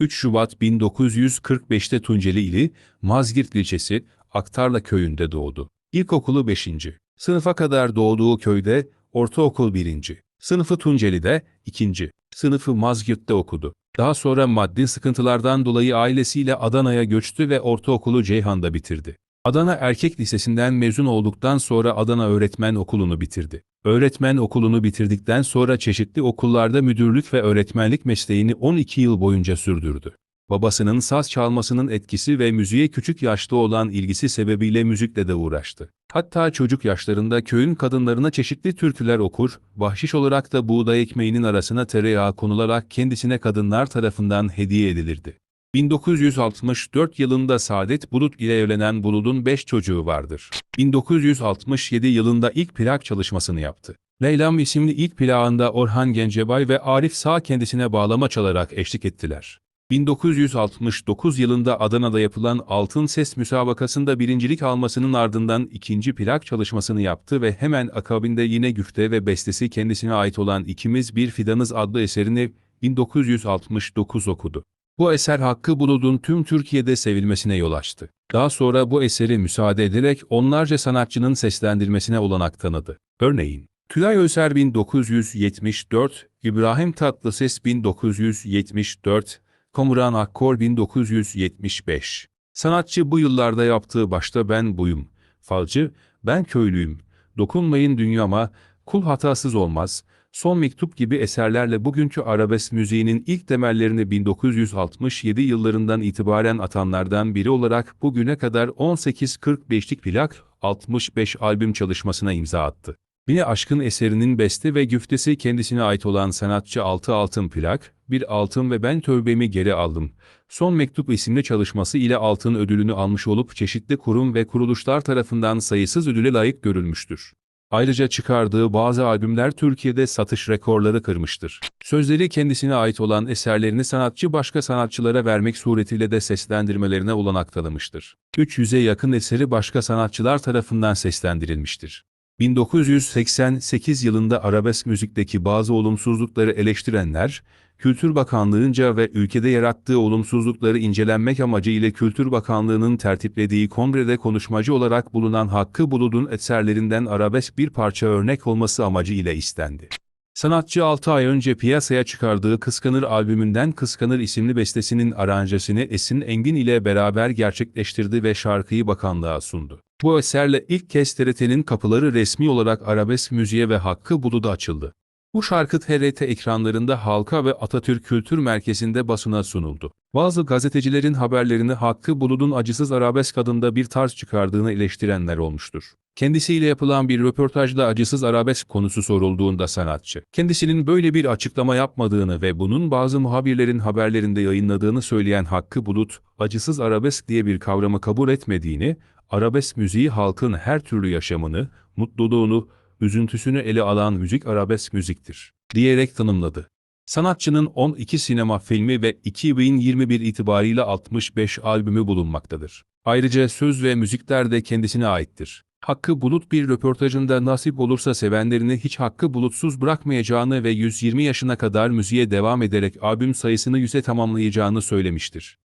3 Şubat 1945'te Tunceli ili Mazgirt ilçesi Aktarla köyünde doğdu. İlkokulu 5. Sınıfa kadar doğduğu köyde ortaokul 1. Sınıfı Tunceli'de 2. Sınıfı Mazgirt'te okudu. Daha sonra maddi sıkıntılardan dolayı ailesiyle Adana'ya göçtü ve ortaokulu Ceyhan'da bitirdi. Adana Erkek Lisesi'nden mezun olduktan sonra Adana Öğretmen Okulu'nu bitirdi. Öğretmen okulunu bitirdikten sonra çeşitli okullarda müdürlük ve öğretmenlik mesleğini 12 yıl boyunca sürdürdü. Babasının saz çalmasının etkisi ve müziğe küçük yaşta olan ilgisi sebebiyle müzikle de uğraştı. Hatta çocuk yaşlarında köyün kadınlarına çeşitli türküler okur, bahşiş olarak da buğday ekmeğinin arasına tereyağı konularak kendisine kadınlar tarafından hediye edilirdi. 1964 yılında Saadet Bulut ile evlenen Bulut'un 5 çocuğu vardır. 1967 yılında ilk plak çalışmasını yaptı. Leylam isimli ilk plağında Orhan Gencebay ve Arif Sağ kendisine bağlama çalarak eşlik ettiler. 1969 yılında Adana'da yapılan Altın Ses müsabakasında birincilik almasının ardından ikinci plak çalışmasını yaptı ve hemen akabinde yine güfte ve bestesi kendisine ait olan İkimiz Bir Fidanız adlı eserini 1969 okudu. Bu eser Hakkı Bulut'un tüm Türkiye'de sevilmesine yol açtı. Daha sonra bu eseri müsaade ederek onlarca sanatçının seslendirmesine olanak tanıdı. Örneğin, Tülay Özer 1974, İbrahim Tatlıses 1974, Kamuran Akkor 1975. Sanatçı bu yıllarda yaptığı başta ben buyum, falcı, ben köylüyüm, dokunmayın dünyama, kul hatasız olmaz, Son Mektup gibi eserlerle bugünkü arabesk müziğinin ilk temellerini 1967 yıllarından itibaren atanlardan biri olarak bugüne kadar 18-45'lik plak, 65 albüm çalışmasına imza attı. Bine aşkın eserinin beste ve güftesi kendisine ait olan sanatçı 6 altın plak, bir altın ve ben tövbemi geri aldım. Son Mektup isimli çalışması ile altın ödülünü almış olup çeşitli kurum ve kuruluşlar tarafından sayısız ödüle layık görülmüştür. Ayrıca çıkardığı bazı albümler Türkiye'de satış rekorları kırmıştır. Sözleri kendisine ait olan eserlerini sanatçı başka sanatçılara vermek suretiyle de seslendirmelerine olanak tanımıştır. 300'e yakın eseri başka sanatçılar tarafından seslendirilmiştir. 1988 yılında arabesk müzikteki bazı olumsuzlukları eleştirenler, Kültür Bakanlığı'nca ve ülkede yarattığı olumsuzlukları incelenmek amacıyla Kültür Bakanlığı'nın tertiplediği kongrede konuşmacı olarak bulunan Hakkı Bulut'un eserlerinden arabesk bir parça örnek olması amacıyla istendi. Sanatçı 6 ay önce piyasaya çıkardığı Kıskanır albümünden Kıskanır isimli bestesinin aranjesini Esin Engin ile beraber gerçekleştirdi ve şarkıyı bakanlığa sundu. Bu eserle ilk kez TRT'nin kapıları resmi olarak arabesk müziğe ve Hakkı Bulut'a açıldı. Bu şarkı TRT ekranlarında Halka ve Atatürk Kültür Merkezi'nde basına sunuldu. Bazı gazetecilerin haberlerini Hakkı Bulut'un acısız arabesk adında bir tarz çıkardığını eleştirenler olmuştur. Kendisiyle yapılan bir röportajda acısız arabesk konusu sorulduğunda sanatçı, kendisinin böyle bir açıklama yapmadığını ve bunun bazı muhabirlerin haberlerinde yayınladığını söyleyen Hakkı Bulut, acısız arabesk diye bir kavramı kabul etmediğini, arabesk müziği halkın her türlü yaşamını, mutluluğunu, üzüntüsünü ele alan müzik arabesk müziktir, diyerek tanımladı. Sanatçının 12 sinema filmi ve 2021 itibariyle 65 albümü bulunmaktadır. Ayrıca söz ve müzikler de kendisine aittir. Hakkı Bulut bir röportajında nasip olursa sevenlerini hiç Hakkı Bulutsuz bırakmayacağını ve 120 yaşına kadar müziğe devam ederek albüm sayısını 100'e tamamlayacağını söylemiştir.